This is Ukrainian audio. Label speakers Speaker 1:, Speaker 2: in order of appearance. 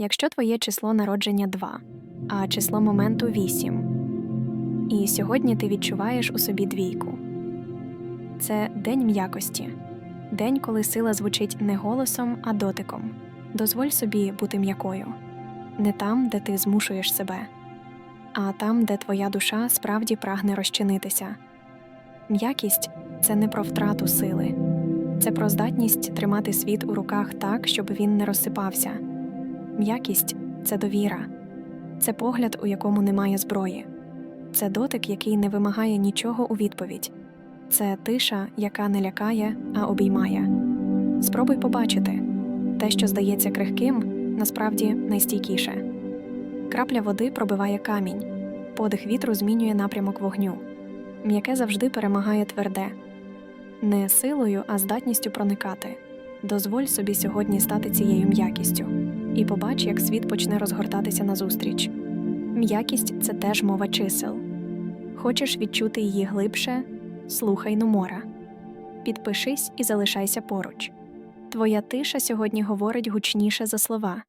Speaker 1: Якщо твоє число народження 2, а число моменту 8, і сьогодні ти відчуваєш у собі двійку. Це день м'якості, день, коли сила звучить не голосом, а дотиком. Дозволь собі бути м'якою, не там, де ти змушуєш себе, а там, де твоя душа справді прагне розчинитися. М'якість це не про втрату сили, це про здатність тримати світ у руках так, щоб він не розсипався. М'якість це довіра, це погляд, у якому немає зброї, це дотик, який не вимагає нічого у відповідь, це тиша, яка не лякає, а обіймає. Спробуй побачити те, що здається крихким, насправді найстійкіше. Крапля води пробиває камінь, подих вітру змінює напрямок вогню. М'яке завжди перемагає тверде, не силою, а здатністю проникати. Дозволь собі сьогодні стати цією м'якістю і побач, як світ почне розгортатися назустріч. М'якість це теж мова чисел. Хочеш відчути її глибше? Слухай Нумора. Підпишись і залишайся поруч. Твоя тиша сьогодні говорить гучніше за слова.